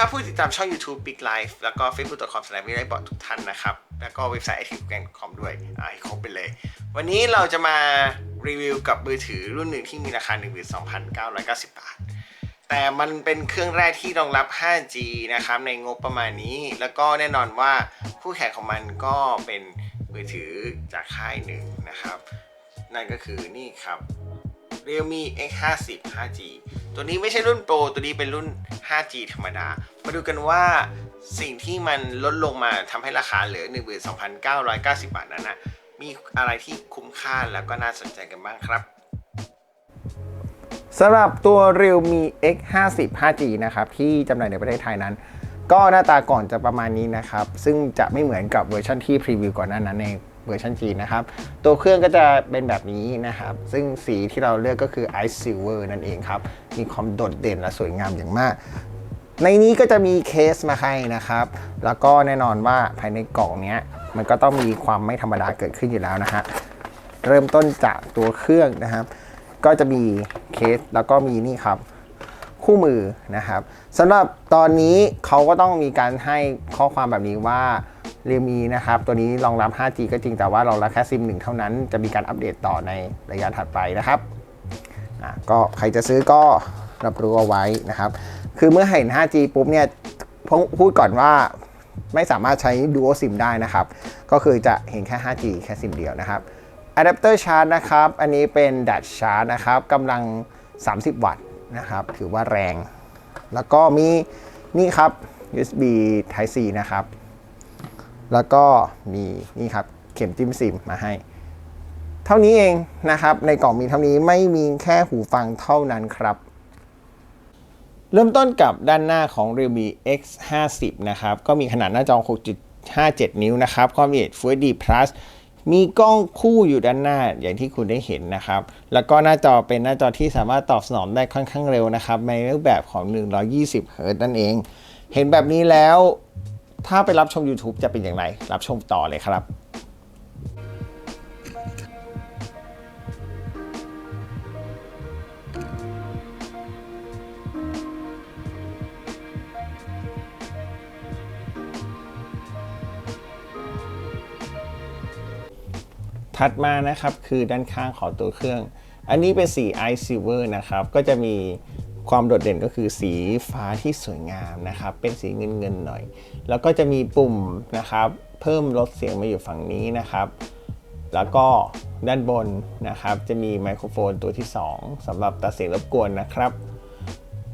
ครับ ผู้ติดตามช่อง YouTube Big Life แล้วก็ facebook.com s l a s h วิไลบอทุกท่านนะครับ แล้วก็เว็บไซต์ active.com ด้วยอ่าให้ครบไปเลย วันนี้เราจะมารีวิวกับมือถือรุ่นหนึ่งที่มีราคา 12,990 บาท แต่มันเป็นเครื่องแรกที่รองรับ 5G นะครับ ในงบประมาณนี้ แล้วก็แน่นอนว่าคู่แข่งของมันก็เป็นมือถือจากค่ายหนึ่งนะครับ นั่นก็คือนี่ครับ Realme X50 5G ตัวนี้ไม่ใช่รุ่นโปรตัวนี้เป็นรุ่น 5G ธรรมดา มาดูกันว่าสิ่งที่มันลดลงมาทำให้ราคาเหลือ 12,990 บาทนั้นนะมีอะไรที่คุ้มค่าแล้วก็น่าสนใจกันบ้างครับสำหรับตัว Realme X50 5G นะครับที่จำหน่ายในประเทศไทยนั้น ก็หน้าตาก่อนจะประมาณนี้นะครับ ซึ่งจะไม่เหมือนกับเวอร์ชันที่พรีวิวก่อนหน้านั้นใน เวอร์ชันจีนนะครับ ตัวเครื่องก็จะเป็นแบบนี้นะครับ ซึ่งสีที่เราเลือกก็คือ Ice Silver นั่นเองครับ มีความโดดเด่นและสวยงามอย่างมาก ในนี้ก็จะมีเคสมาให้นะครับ แล้วก็แน่นอนว่าภายในกล่องนี้มันก็ต้องมีความไม่ธรรมดาเกิดขึ้นอยู่แล้วนะฮะ เริ่มต้นจากตัวเครื่องนะครับ ก็จะมีเคสแล้วก็มีนี่ครับคู่มือนะครับสำหรับตอนนี้เขาก็ต้องมีการให้ข้อความแบบนี้ว่า เรียมีนะครับ ตัวนี้รองรับ 5G ก็จริงแต่ว่ารองรับแค่ซิมหนึ่งเท่านั้น จะมีการอัปเดตต่อในระยะถัดไปนะครับก็ใครจะซื้อก็รับรู้เอาไว้นะครับ คือเมื่อเห็น 5G ปุ๊บเนี่ยพูดก่อนว่าไม่สามารถใช้ Dual SIM ได้นะครับ ก็คือจะเห็นแค่ 5G แค่ซิมเดียวนะครับอะแดปเตอร์ชาร์จนะครับ อันนี้เป็นดัชชาร์จนะครับกำลัง 30 วัตต์นะครับ ถือว่าแรง แล้วก็มีนี่ครับ USB Type C นะครับ แล้วก็มีนี่ครับเข็มจิ้มซิมมาให้ เท่านี้เองนะครับ ในกล่องมีเท่านี้ไม่มีแค่หูฟังเท่านั้นครับเริ่มต้นกับด้านหน้าของ Realme X50 นะครับ ก็มีขนาดหน้าจอ 6.57 นิ้วนะครับ ความละเอียด Full HD Plus มีกล้องคู่อยู่ด้านหน้าอย่างที่คุณได้เห็นนะครับ แล้วก็หน้าจอเป็นหน้าจอที่สามารถตอบสนองได้ค่อนข้างเร็วนะครับ ในรูปแบบของ 120เฮิรต์นั่นเอง เห็นแบบนี้แล้ว ถ้าไปรับชม YouTube จะเป็นอย่างไร รับชมต่อเลยครับถัดมานะครับคือด้านข้างของตัวเครื่อง อันนี้เป็นสี i Silver นะครับ ก็จะมี ความโดดเด่นก็คือสีฟ้าที่สวยงามนะครับ เป็นสีเงินเงินหน่อย แล้วก็จะมีปุ่มนะครับ เพิ่มลดเสียงมาอยู่ฝั่งนี้นะครับ แล้วก็ด้านบนนะครับ จะมีไมโครโฟนตัวที่ 2สำหรับตัดเสียงรบกวนนะครับ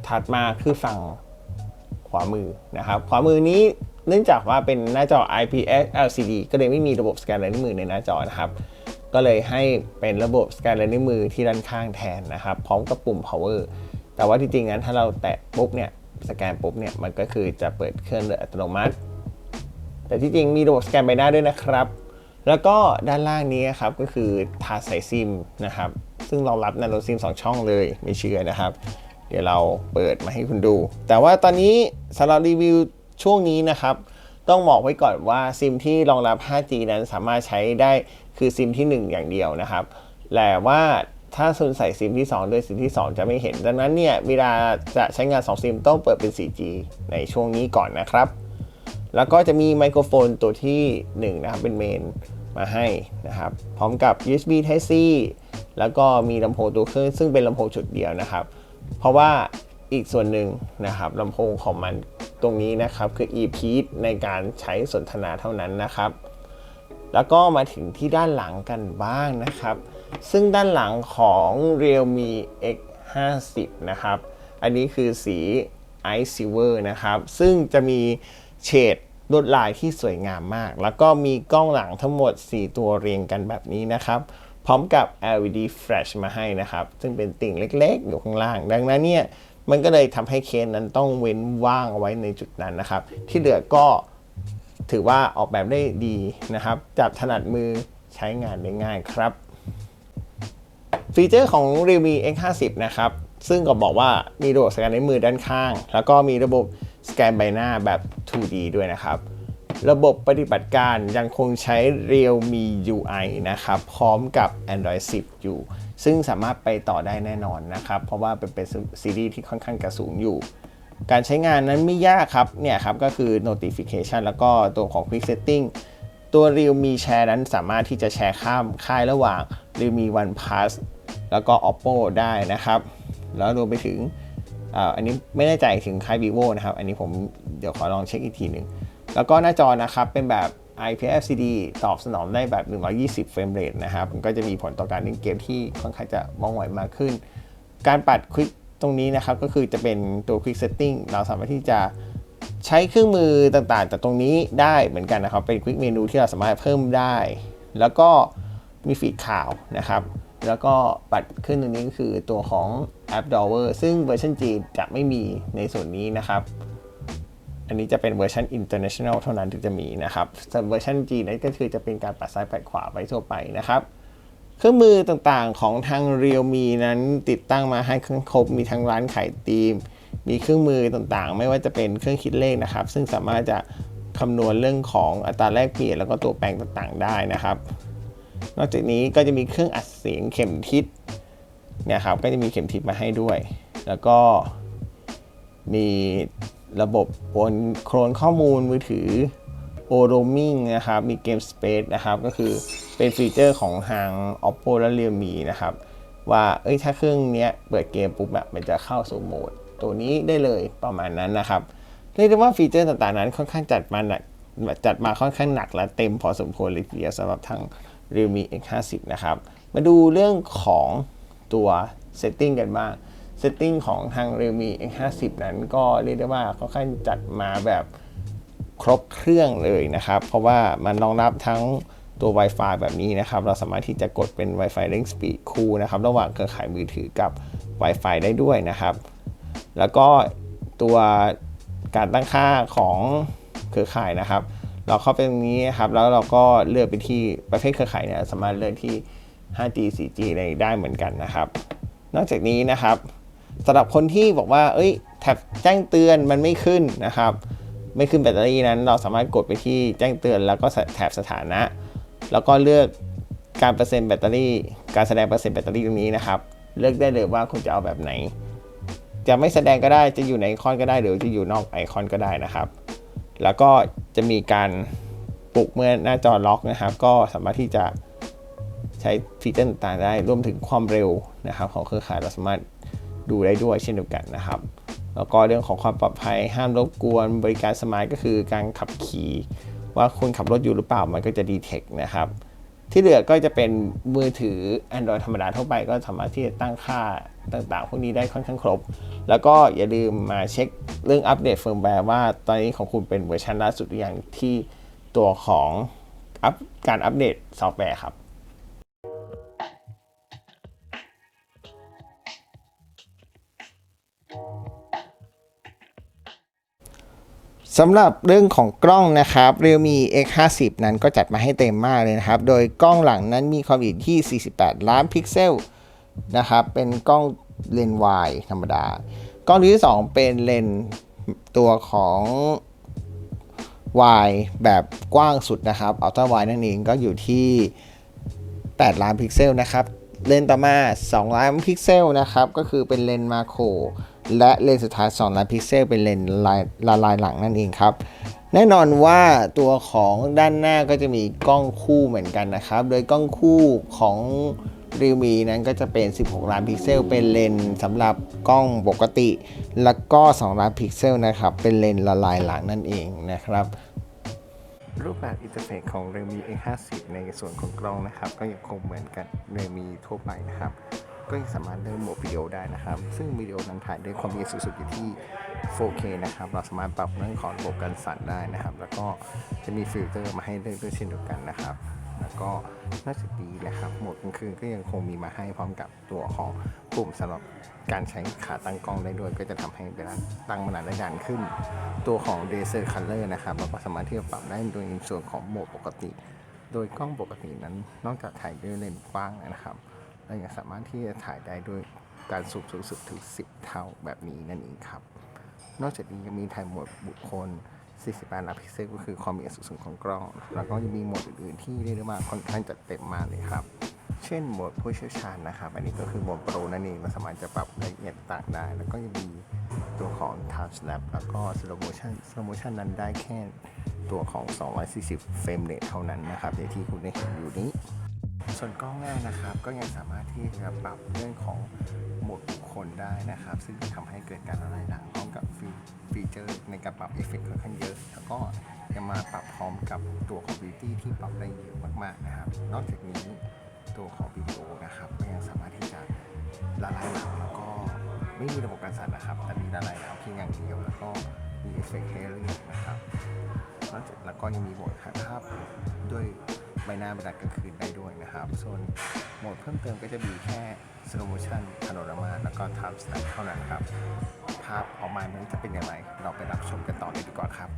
ถัดมาคือฝั่งขวามือนะครับ ขวามือนี้เนื่องจากว่าเป็นหน้าจอ IPS LCD ก็เลยไม่มีระบบสแกนลายนิ้วมือในหน้าจอนะครับ ก็เลยให้เป็นระบบสแกนลายนิ้วมือที่ด้านข้างแทนนะครับ พร้อมกับปุ่ม power แต่ว่าจริงๆนั้นถ้าเราแตะปุ๊บเนี่ยสแกนปุ๊บเนี่ยมันก็คือจะเปิดเครื่องโดยอัตโนมัติ แต่ที่จริงมีระบบสแกนใบหน้าด้วยนะครับ แล้วก็ด้านล่างนี้ครับก็คือทาใส่ซิมนะครับ ซึ่งรองรับนาโนซิม 2 ช่องเลยไม่เชื่อนะครับ เดี๋ยวเราเปิดมาให้คุณดู แต่ว่าตอนนี้สำหรับรีวิวช่วงนี้นะครับ ต้องบอกไว้ก่อนว่าซิมที่รองรับ 5G นั้นสามารถใช้ได้คือซิมที่ 1 อย่างเดียวนะครับแต่ว่า ถ้าคุณใส่ซิมที่ 2 ด้วยซิมที่ 2 จะไม่เห็น ดังนั้นเนี่ยเวลาจะใช้งาน 2 ซิมต้องเปิดเป็น 4G ในช่วงนี้ก่อนนะครับ แล้วก็จะมีไมโครโฟนตัวที่ 1 นะครับ เป็นเมนมาให้นะครับ พร้อมกับ USB Type C แล้วก็มีลำโพงตัวเครื่องซึ่งเป็นลำโพงจุดเดียวนะครับ เพราะว่าอีกส่วนหนึ่งนะครับลำโพงของมันตรงนี้นะครับ คือ e p e a ในการใช้สนทนาเท่านั้นนะครับ แล้วก็มาถึงที่ด้านหลังกันบ้างนะครับ ซึ่งด้านหลังของ Realme X50 นะครับ อันนี้คือสี Ice Silver นะครับ ซึ่งจะมีเฉดลวดลายที่สวยงามมาก แล้วก็มีกล้องหลังทั้งหมด 4 ตัวเรียงกันแบบนี้นะครับ พร้อมกับ LED flash มาให้นะครับ ซึ่งเป็นติ่งเล็กๆ อยู่ข้างล่าง ดังนั้นเนี่ย มันก็เลยทำให้เคสนั้นต้องเว้นว่างเอาไว้ในจุดนั้นนะครับ ที่เหลือก็ถือว่าออกแบบได้ดีนะครับ จับถนัดมือใช้งานได้ง่ายครับ ฟีเจอร์ของ Realme X50 นะครับ ซึ่งก็บอกว่ามีระบบสแกนนิ้วมือด้านข้าง แล้วก็มีระบบสแกนใบหน้าแบบ 2D ด้วยนะครับ ระบบปฏิบัติการยังคงใช้ Realme UI นะครับ พร้อมกับ Android 10 อยู่ ซึ่งสามารถไปต่อได้แน่นอนนะครับ เพราะว่าเป็นเป็นซีรีส์ที่ค่อนข้างกระสูงอยู่ การใช้งานนั้นไม่ยากครับ เนี่ยครับก็คือ notification แล้วก็ตัวของ quick setting ตัว Realme Share นั้นสามารถที่จะแชร์ข้ามค่ายระหว่าง Realme One Plus แล้วก็ Oppo ได้นะครับ แล้วรวมไปถึงอันนี้ไม่แน่ใจถึงค่าย vivo นะครับ อันนี้ผมเดี๋ยวขอลองเช็คอีกทีหนึ่ง แล้วก็หน้าจอนะครับ เป็นแบบ IPS LCD ตอบสนองได้แบบ 120 เฟรมเรทนะครับ มันก็จะมีผลต่อการเล่นเกมที่ค่อนข้างจะว่องไหวมากขึ้น การปัดควิกตรงนี้นะครับ ก็คือจะเป็นตัว Quick Setting เราสามารถที่จะใช้เครื่องมือต่างๆ จากตรงนี้ได้เหมือนกันนะครับ เป็น Quick Menu ที่เราสามารถเพิ่มได้ แล้วก็ มีฟีดข่าวนะครับแล้วก็ปัดขึ้นตรงนี้ก็คือตัวของ App Drawer ซึ่งเวอร์ชันจีนจะไม่มีในส่วนนี้นะครับ อันนี้จะเป็นเวอร์ชัน international เท่านั้นถึงจะมีนะครับส่วนเวอร์ชันจีนนั้นก็คือจะเป็นการปัดซ้ายปัดขวาไปทั่วไปนะครับเครื่องมือต่างๆของทาง Realme นั้นติดตั้งมาให้ครบมีทั้งร้านขายธีม มีเครื่องมือต่างๆ ไม่ว่าจะเป็นเครื่องคิดเลขนะครับ ซึ่งสามารถจะคำนวณเรื่องของอัตราแลกเปลี่ยนแล้วก็ตัวแปลงต่างๆ ได้นะครับ นอกจากนี้ก็จะมีเครื่องอัดเสียงเข็มทิศเนี่ยครับก็จะมีเข็มทิศมาให้ด้วย แล้วก็มีระบบโอนโคลนข้อมูลมือถือ o r o m i n g นะครับ มี Game Space นะครับ ก็คือเป็นฟีเจอร์ของทาง Oppo และ Realme นะครับ ว่าเอ้ยถ้าเครื่องนี้เปิดเกมปุ๊บแบบมันจะเข้าสู่โหมด ตัวนี้ได้เลยประมาณนั้นนะครับเรียกได้ว่าฟีเจอร์ต่างๆนั้นค่อนข้างจัดมาหนักจัดมาค่อนข้างหนักและเต็มพอสมควรเลยทีเดียวสำหรับทาง Realme X50 นะครับ มาดูเรื่องของตัว Setting กันบ้าง Setting ของทาง Realme X50 นั้นก็เรียกได้ว่าค่อนข้างจัดมาแบบครบเครื่องเลยนะครับ เพราะว่ามันรองรับทั้งตัว Wi-Fi แบบนี้นะครับ เราสามารถที่จะกดเป็น Wi-Fi Link Speed คู่นะครับ ระหว่างเครือข่ายมือถือกับ Wi-Fi ได้ด้วยนะครับ แล้วก็ตัวการตั้งค่าของเครือข่ายนะครับ เราเข้าไปตรงนี้นะครับ แล้วเราก็เลือกไปที่ประเภทเครือข่ายเนี่ยสามารถเลือกที่ 5G 4G อะไรได้เหมือนกันนะครับ นอกจากนี้นะครับสำหรับคนที่บอกว่า เอ้ยแท็บแจ้งเตือนมันไม่ขึ้นนะครับ ไม่ขึ้นแบตเตอรี่นั้น เราสามารถกดไปที่แจ้งเตือน แล้วก็แถบสถานะ แล้วก็เลือกการเปอร์เซ็นต์แบตเตอรี่ การแสดงเปอร์เซ็นต์แบตเตอรี่ตรงนี้นะครับ เลือกได้เลยว่าคุณจะเอาแบบไหน จะไม่แสดงก็ได้จะอยู่ในไอคอนก็ได้หรือจะอยู่นอกไอคอนก็ได้นะครับ แล้วก็จะมีการปลุกเมื่อหน้าจอล็อกนะครับ ก็สามารถที่จะใช้ฟีเจอร์ต่างๆได้รวมถึงความเร็วนะครับ ของเครือข่ายเราสามารถดูได้ด้วยเช่นเดียวกันนะครับ แล้วก็เรื่องของความปลอดภัยห้ามรบกวน บริการสมายก็คือการขับขี่ ว่าคุณขับรถอยู่หรือเปล่ามันก็จะดีเทคนะครับ ที่เหลือก็จะเป็นมือถือ Android ธรรมดาทั่วไปก็สามารถที่จะตั้งค่าต่างๆ พวกนี้ได้ค่อนข้างครบ แล้วก็อย่าลืมมาเช็คเรื่องอัปเดตเฟิร์มแวร์ว่าตอนนี้ของคุณเป็นเวอร์ชันล่าสุดหรือยังที่ตัวของอัปการอัปเดตซอฟต์แวร์ครับ สำหรับเรื่องของกล้องนะครับ Realme X50 นั้นก็จัดมาให้เต็มมากเลยนะครับ โดยกล้องหลังนั้นมีความละเอียดที่ 48 ล้านพิกเซลนะครับ เป็นกล้องเลนส์วายธรรมดา กล้องที่ 2 เป็นเลนส์ตัวของวายแบบกว้างสุดนะครับอัลตร้าวายนั่นเองก็อยู่ที่ 8 ล้านพิกเซลนะครับ เลนส์ต่อมา 2 ล้านพิกเซลนะครับ ก็คือเป็นเลนส์มาโคร และเลนส์สุดท้าย2ล้านพิกเซลเป็นเลนส์ลายละลายหลังนั่นเองครับ แน่นอนว่าตัวของด้านหน้าก็จะมีกล้องคู่เหมือนกันนะครับ โดยกล้องคู่ของ Realme นั้นก็จะเป็น 16 ล้านพิกเซล เป็นเลนส์สำหรับกล้องปกติ แล้วก็ 2 ล้านพิกเซลนะครับ เป็นเลนส์ละลายหลังนั่นเองนะครับ รูปแบบอินเทอร์เฟซของ Realme X50 ในส่วนของกล้องนะครับ ก็ยังคงเหมือนกับ Realme ทั่วไปนะครับ ก็ยังสามารถเลือกโหมดวิดีโอได้นะครับ ซึ่งวิดีโอนั้นถ่ายด้วยความละเอียดสูงสุดอยู่ที่ 4K นะครับ เราสามารถปรับเรื่องของระบบการสั่นได้นะครับ แล้วก็จะมีฟิลเตอร์มาให้เลือกด้วยเช่นเดียวกันนะครับ แล้วก็นอกจากนี้นะครับโหมดกลางคืนก็ยังคงมีมาให้พร้อมกับตัวของปุ่มสำหรับการใช้ขาตั้งกล้องได้ด้วย ก็จะทำให้เวลาตั้งมานานได้นานขึ้น ตัวของ Laser Color นะครับเราก็สามารถที่จะปรับได้โดยในส่วนของโหมดปกติ โดยกล้องปกตินั้น นอกจากถ่ายด้วยเลนส์กว้างนะครับ เรายังสามารถที่จะถ่ายได้ด้วยการสูบสูงสุดถึง 10 เท่าแบบนี้นั่นเองครับ นอกจากนี้ยังมีถ่ายโหมดบุคคล 48 ล้านพิกเซลก็คือความละเอียดสูงสุดของกล้อง แล้วก็ยังมีโหมดอื่นๆที่เรียกได้ว่าค่อนข้างจัดเต็มมากเลยครับ เช่นโหมดผู้เชี่ยวชาญนะครับ อันนี้ก็คือโหมดโปรนั่นเองเราสามารถจะปรับละเอียดต่างได้ แล้วก็ยังมีตัวของ time snap แล้วก็ slow motion slow motion นั้นได้แค่ตัวของ 240 เฟรมเรทเท่านั้นนะครับอย่างที่คุณได้เห็นอยู่นี้ ส่วนกล้องหน้านะครับ ก็ยังสามารถที่จะปรับเรื่องของโหมดบุคคลได้นะครับ ซึ่งจะทำให้เกิดการละลายหลังพร้อมกับฟีเจอร์ในการปรับเอฟเฟกต์ค่อนข้างเยอะ แล้วก็ยังมาปรับพร้อมกับตัวของ Beauty ที่ปรับได้เยอะมากๆนะครับ นอกจากนี้ตัวของวิดีโอนะครับก็ยังสามารถที่จะละลายหลังแล้วก็ไม่มีระบบการสั่นนะครับ แต่มีละลายหลังเพียงอย่างเดียวแล้วก็ มีเอฟเฟกต์เฮลิ่งนะครับนอกจากแล้วก็ยังมีโหมดถ่ายภาพด้วยใบหน้าเวลากลางคืนได้ด้วยนะครับ ส่วนโหมดเพิ่มเติมก็จะมีแค่ slow motion panorama แล้วก็ time snap เท่านั้นครับ ภาพออกมานั้นจะเป็นอย่างไร เราไปรับชมกันต่อเลยดีกว่าครับ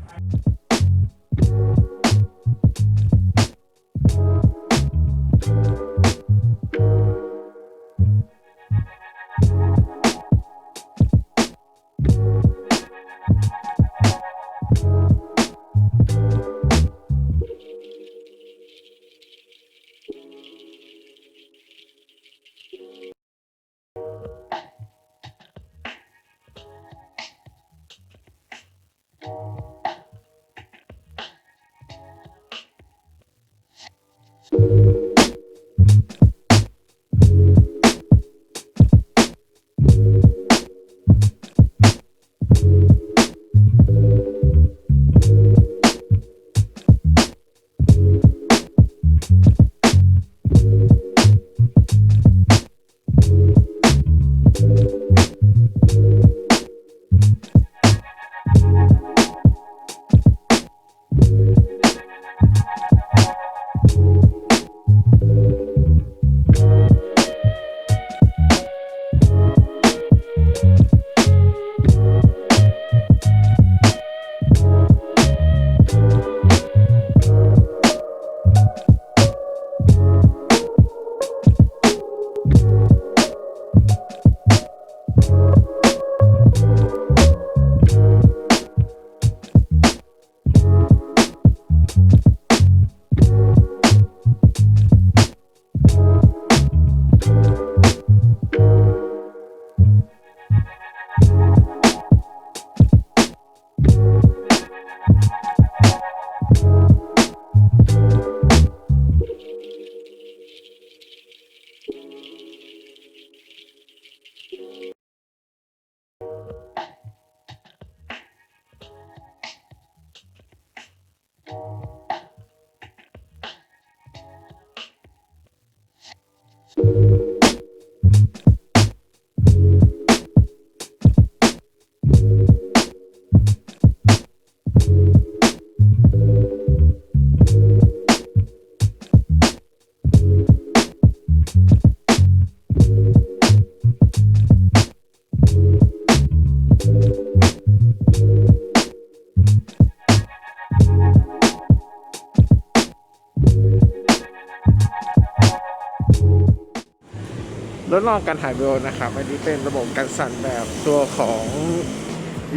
ทดลองการถ่ายวิดีโอนะครับ อันนี้เป็นระบบการสั่นแบบตัวของ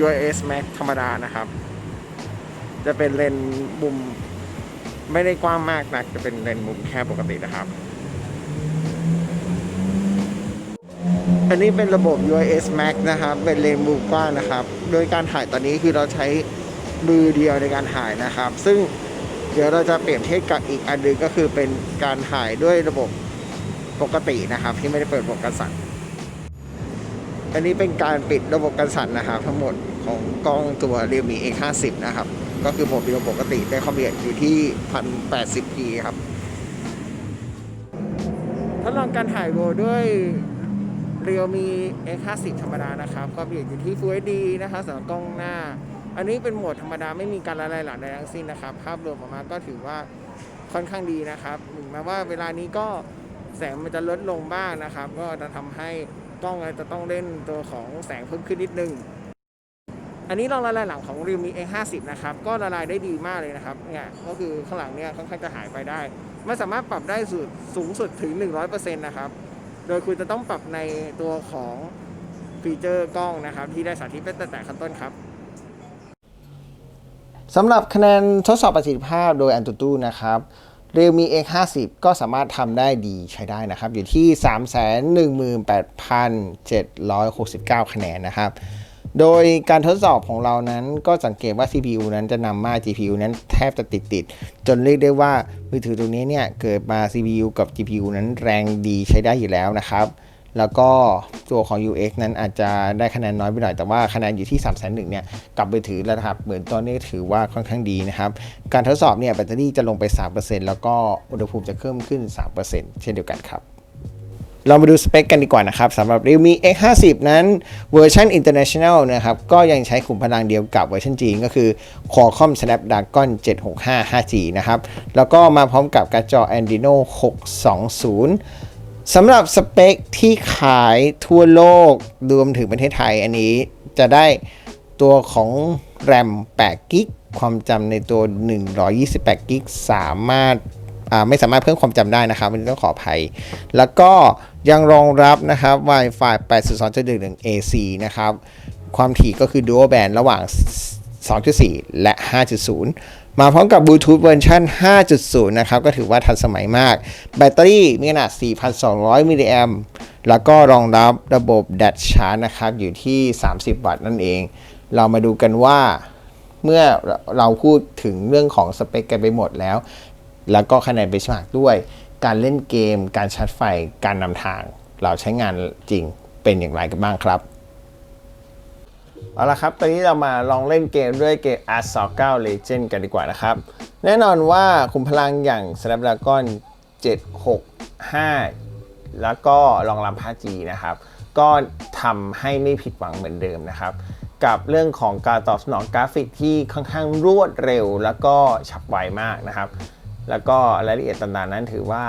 UIS Max ธรรมดานะครับ จะเป็นเลนส์มุมไม่ได้กว้างมากนักจะเป็นเลนส์มุมแค่ปกตินะครับ อันนี้เป็นระบบ UIS Max นะครับ เป็นเลนส์มุมกว้างนะครับ โดยการถ่ายตอนนี้คือเราใช้มือเดียวในการถ่ายนะครับ ซึ่งเดี๋ยวเราจะเปรียบเทียบกับอีกอันหนึงก็คือเป็นการถ่ายด้วยระบบ ปกตินะครับ ที่ไม่ได้เปิดระบบกันสั่นอันนี้เป็นการปิดระบบกันสั่นนะครับ ทั้งหมดของกล้องตัว Realme X50 นะครับ ก็คือโหมดวิดีโอปกติได้ความละเอียดอยู่ที่ 1080p ครับทดลองการถ่ายวิดีโอด้วย Realme X50 ธรรมดานะครับความละเอียดอยู่ที่ Full HD นะครับสำหรับกล้องหน้า อันนี้เป็นโหมดธรรมดาไม่มีการละลายหลังใดทั้งสิ้นนะครับ ภาพรวมออกมาก็ถือว่าค่อนข้างดีนะครับถึงแม้ว่าเวลานี้ก็ แสงมันจะลดลงบ้างนะครับ ก็จะทำให้กล้องจะต้องเล่นตัวของแสงเพิ่มขึ้นนิดนึง อันนี้ลองละลายหลังของ Realme A50 นะครับ ก็ละลายได้ดีมากเลยนะครับเนี่ยก็คือข้างหลังเนี่ยค่อนข้างจะหายไปได้มันสามารถปรับได้สุดสูงสุดถึง 100%นะครับ โดยคุณจะต้องปรับในตัวของฟีเจอร์กล้องนะครับ ที่ได้สาธิตไปตั้งแต่ขั้นต้นครับสำหรับคะแนนทดสอบประสิทธิภาพโดย AnTuTu นะครับ Realme X50 ก็สามารถทำได้ดีใช้ได้นะครับ อยู่ที่ 318,769 คะแนนนะครับ โดยการทดสอบของเรานั้นก็สังเกตว่า CPU นั้นจะนำมา GPU นั้นแทบจะติดติด จนเรียกได้ว่ามือถือตัวนี้เนี่ย เกิดมา CPU กับ GPU นั้นแรงดีใช้ได้อยู่แล้วนะครับ แล้วก็ตัวของ UX นั้นอาจจะได้คะแนนน้อยไปหน่อย แต่ว่าคะแนนอยู่ที่3 1 0 0 0เนี่ยกลับมือถือระดับเหมือนตอนนี้ถือว่าค่อนข้างดีนะครับ การทดสอบเนี่ยแบตเตอรี่จะลงไป 3%แล้วก็อุณหภูมิจะเพิ่มขึ้น 3%เช่นเดียวกันครับเรามาดูสเปคกันดีกว่านะครับสำหรับ Realme X50 นั้นเวอร์ชัน International นะครับก็ยังใช้ขุมพลังเดียวกับเวอร์ชันจีนก็คือ Qualcomm Snapdragon 765 5G นะครับแล้วก็มาพร้อมกับการ์ดจอ Adreno 620 สำหรับสเปคที่ขายทั่วโลกรวมถึงประเทศไทยอันนี้จะได้ตัวของ RAM 8กิกความจำในตัว 128กิกสามารถไม่สามารถเพิ่มความจำได้นะครับอันนี้ต้องขออภัย แล้วก็ยังรองรับนะครับ Wi-Fi 8.2.1 AC นะครับ ความถี่ก็คือ Dual Band ระหว่าง 2.4 และ 5.0 มาพร้อมกับบลูทูธเวอร์ชัน5.0 นะครับ ก็ถือว่าทันสมัยมาก แบตเตอรี่มีขนาด 4,200 มิลลิแอมแล้วก็รองรับระบบ Dash Charge นะครับ อยู่ที่ 30 วัตต์นั่นเอง เรามาดูกันว่าเมื่อเราพูดถึงเรื่องของสเปคกันไปหมดแล้ว แล้วก็คะแนนเบสมาร์กด้วย การเล่นเกม การชาร์จไฟ การนำทาง เราใช้งานจริงเป็นอย่างไรกันบ้างครับ เอาละครับ ตอนนี้เรามาลองเล่นเกมด้วยเกม a s 2 9 Legend กันดีกว่านะครับ แน่นอนว่าคุมพลังอย่าง Snapdragon 765 แล้วก็รองรับ 5G นะครับ ก็ทำให้ไม่ผิดหวังเหมือนเดิมนะครับ กับเรื่องของการตอบสนองกราฟิกที่ค่อนข้างรวดเร็ว แล้วก็ฉับไวมากนะครับ แล้วก็รายละเอียดต่างๆนั้นถือว่า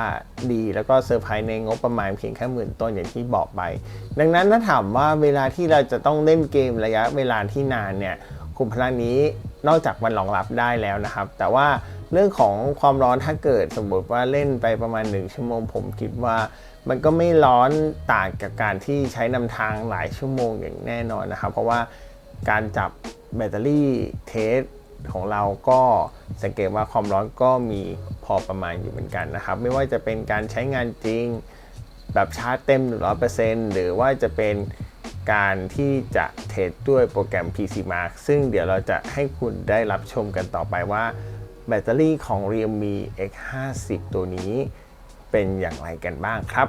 ดีแล้วก็เซอร์ไพรส์ในงบประมาณเพียงแค่หมื่นต้นอย่างที่บอกไป ดังนั้นถ้าถามว่าเวลาที่เราจะต้องเล่นเกมระยะเวลาที่นานเนี่ยคุมพลังนี้นอกจากมันรองรับได้แล้วนะครับ แต่ว่าเรื่องของความร้อนถ้าเกิดสมมติว่าเล่นไปประมาณ 1 ชั่วโมง ผมคิดว่ามันก็ไม่ร้อนต่างกับการที่ใช้นำทางหลายชั่วโมงอย่างแน่นอนนะครับ เพราะว่าการจับแบตเตอรี่เทส ของเราก็สังเกตว่าความร้อนก็มีพอประมาณอยู่เหมือนกันนะครับ ไม่ว่าจะเป็นการใช้งานจริง แบบชาร์จเต็ม 100%หรือว่าจะเป็นการที่จะเทสด้วยโปรแกรม PC Mark ซึ่งเดี๋ยวเราจะให้คุณได้รับชมกันต่อไปว่า แบตเตอรี่ของ Realme X50 ตัวนี้เป็นอย่างไรกันบ้างครับ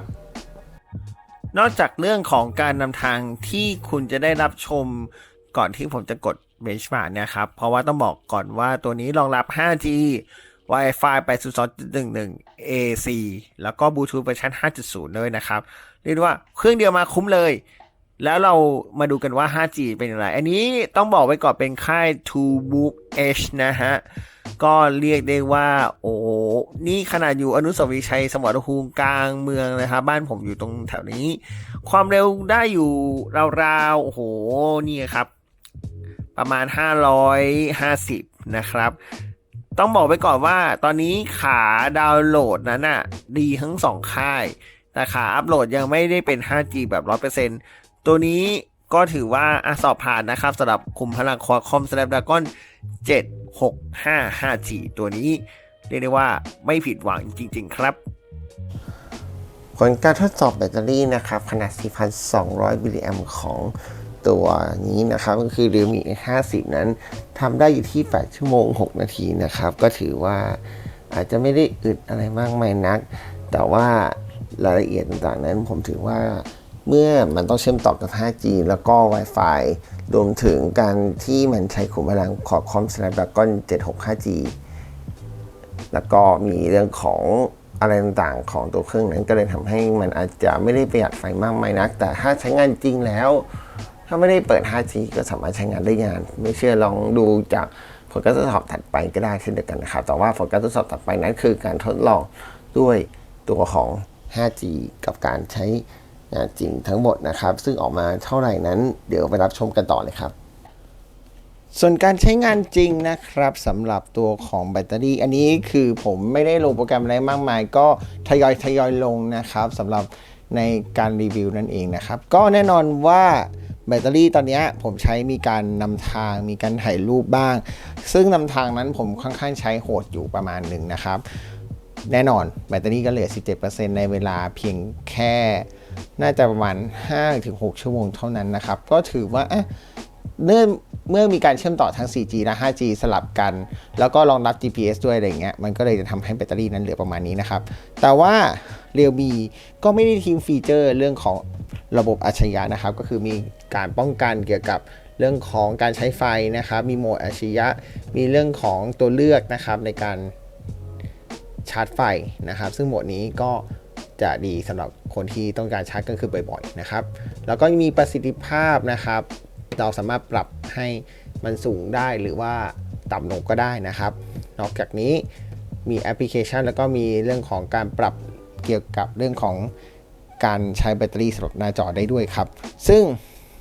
นอกจากเรื่องของการนำทางที่คุณจะได้รับชมก่อนที่ผมจะกด benchmark นี่ยครับ เพราะว่าต้องบอกก่อนว่าตัวนี้รองรับ 5G Wi-Fi 802.11 AC แล้วก็ Bluetooth เวอร์ชัน5.0 ด้วยนะครับ เรียกได้ว่าเครื่องเดียวมาคุ้มเลย แล้วเรามาดูกันว่า 5G เป็นอย่างไร อันนี้ต้องบอกไว้ก่อนเป็นค่าย Two Book H นะฮะ ก็เรียกได้ว่า โอ้ นี่ขนาดอยู่อนุสาวรีย์ชัยสมรภูมิกลางเมืองนะครับ บ้านผมอยู่ตรงแถวนี้ ความเร็วได้อยู่ราวๆ โอ้โห นี่ครับ ประมาณ 550 นะครับ ต้องบอกไว้ก่อนว่าตอนนี้ขาดาวน์โหลดนั้นน่ะดีทั้งสองค่ายแต่ขาอัปโหลดยังไม่ได้เป็น 5G แบบ 100%ตัวนี้ก็ถือว่าอสอบผ่านนะครับสำหรับคุมพลัง Qualcomm Snapdragon 765 5G ตัวนี้ เรียกได้ว่าไม่ผิดหวังจริง ๆ ครับ ผลการทดสอบแบตเตอรี่นะครับ ขนาด 4,200 มิลลิแอมของ ตัวนี้นะครับก็คือ Realme X50 นั้นทำได้อยู่ที่ 8 ชั่วโมง 6 นาทีนะครับ ก็ถือว่าอาจจะไม่ได้อึดอะไรมากมายนัก แต่ว่ารายละเอียดต่างๆ นั้นผมถือว่าเมื่อมันต้องเชื่อมต่อกับ 5G แล้วก็ Wi-Fi รวมถึงการที่มันใช้ขุมพลัง Qualcomm Snapdragon 765G แล้วก็มีเรื่องของอะไรต่างๆของตัวเครื่องนั้นก็เลยทำให้มันอาจจะไม่ได้ประหยัดไฟมากมายนัก แต่ถ้าใช้งานจริงแล้ว ถ้าไม่ได้เปิด 5G ก็สามารถใช้งานได้งาน ไม่เชื่อลองดูจากผลการทดสอบถัดไปก็ได้เช่นเดียวกันนะครับ แต่ว่าผลการทดสอบถัดไปนั้นคือการทดลองด้วยตัวของ 5G กับการใช้งานจริงทั้งหมดนะครับ ซึ่งออกมาเท่าไหร่นั้น เดี๋ยวไปรับชมกันต่อเลยครับ ส่วนการใช้งานจริงนะครับสำหรับตัวของแบตเตอรี่ อันนี้คือผมไม่ได้ลงโปรแกรมอะไรมากมาย ก็ทยอยทยอยลงนะครับสำหรับในการรีวิวนั่นเองนะครับ ก็แน่นอนว่า แบตเตอรี่ตอนนี้ผมใช้มีการนำทางมีการถ่ายรูปบ้าง ซึ่งนำทางนั้นผมค่อนข้างใช้โหดอยู่ประมาณหนึ่งนะครับ แน่นอนแบตเตอรี่ก็เหลือ 17%ในเวลาเพียงแค่น่าจะประมาณ 5-6 ชั่วโมงเท่านั้นนะครับ ก็ถือว่าเมื่อเมื่อมีการเชื่อมต่อทั้ง 4G และ 5G สลับกัน แล้วก็รองรับ GPS ด้วยอะไรเงี้ย มันก็เลยจะทำให้แบตเตอรี่นั้นเหลือประมาณนี้นะครับ แต่ว่า Realme ก็ไม่ได้ทิ้งฟีเจอร์เรื่องของ ระบบอัจฉริยะนะครับ ก็คือมีการป้องกันเกี่ยวกับเรื่องของการใช้ไฟนะครับ มีโหมดอัจฉริยะ มีเรื่องของตัวเลือกนะครับในการชาร์จไฟนะครับ ซึ่งโหมดนี้ก็จะดีสำหรับคนที่ต้องการชาร์จกลางคืนบ่อยๆนะครับ แล้วก็มีประสิทธิภาพนะครับ เราสามารถปรับให้มันสูงได้หรือว่าต่ำลงก็ได้นะครับ นอกจากนี้มีแอปพลิเคชัน แล้วก็มีเรื่องของการปรับเกี่ยวกับเรื่องของ การใช้แบตเตอรี่สำหรับหน้าจอได้ด้วยครับ ซึ่ง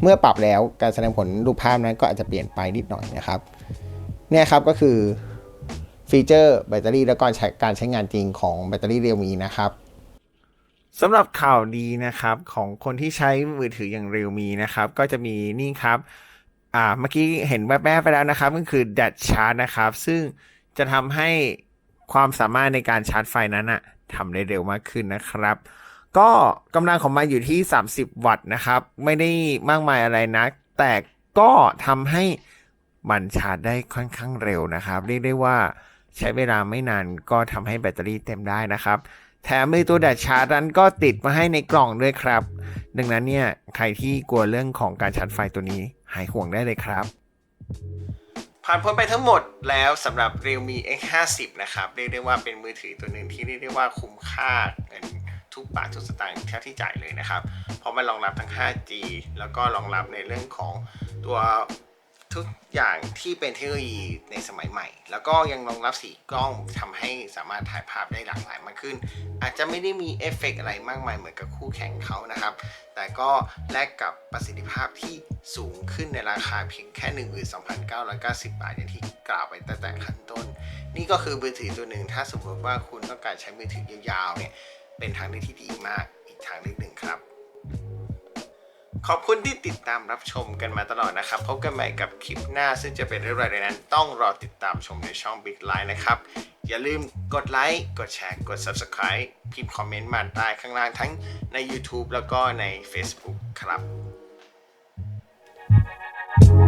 เมื่อปรับแล้วการแสดงผลรูปภาพนั้นก็อาจจะเปลี่ยนไปนิดหน่อยนะครับเนี่ยครับก็คือฟีเจอร์แบตเตอรี่และการใช้การใช้งานจริงของแบตเตอรี่เรียวมีนะครับสำหรับข่าวดีนะครับของคนที่ใช้มือถืออย่างเรียวมีนะครับก็จะมีนี่ครับอ่าเมื่อกี้เห็นแวบๆไปแล้วนะครับก็คือแดดชาร์จนะครับ ซึ่งจะทำให้ความสามารถในการชาร์จไฟนั้นอะทำได้เร็วมากขึ้นนะครับ ก็กำลังของมันอยู่ที่ 30 วัตต์นะครับ ไม่ได้มากมายอะไรนักแต่ก็ทำให้มันชาร์จได้ค่อนข้างเร็วนะครับ เรียกได้ว่าใช้เวลาไม่นานก็ทำให้แบตเตอรี่เต็มได้นะครับ แถมมือตัวแดดชาร์จนั้นก็ติดมาให้ในกล่องด้วยครับ ดังนั้นเนี่ยใครที่กลัวเรื่องของการชาร์จไฟตัวนี้หายห่วงได้เลยครับ ผ่านพ้นไปทั้งหมดแล้วสำหรับ Realme X50 นะครับ เรียกได้ว่าเป็นมือถือตัวหนึ่งที่เรียกได้ว่าคุ้มค่าเงิน ทุกบาททุกสตางค์เท่าที่จ่ายเลยนะครับ เพราะมันรองรับทั้ง 5G แล้วก็รองรับในเรื่องของตัวทุกอย่างที่เป็นเทคโนโลยีในสมัยใหม่ แล้วก็ยังรองรับสีกล้องทำให้สามารถถ่ายภาพได้หลากหลายมากขึ้น อาจจะไม่ได้มีเอฟเฟกต์อะไรมากมายเหมือนกับคู่แข่งเขานะครับ แต่ก็แลกกับประสิทธิภาพที่สูงขึ้นในราคาเพียงแค่ 12,990 บาทอย่างที่กล่าวไปตั้งแต่ขั้นต้น นี่ก็คือมือถือตัวหนึ่งถ้าสมมติว่าคุณต้องการใช้มือถือยาวๆเนี่ย เป็นทางเลือกที่ดีมากอีกทางเลือกหนึ่งครับ ขอบคุณที่ติดตามรับชมกันมาตลอดนะครับ พบกันใหม่กับคลิปหน้าซึ่งจะเป็นเรื่องอะไรนั้น ต้องรอติดตามชมในช่อง Big Line นะครับ อย่าลืมกดไลค์กดแชร์กด Subscribe พิมพ์คอมเมนต์มาใต้ข้างล่างทั้งใน YouTube แล้วก็ใน Facebook ครับ thank you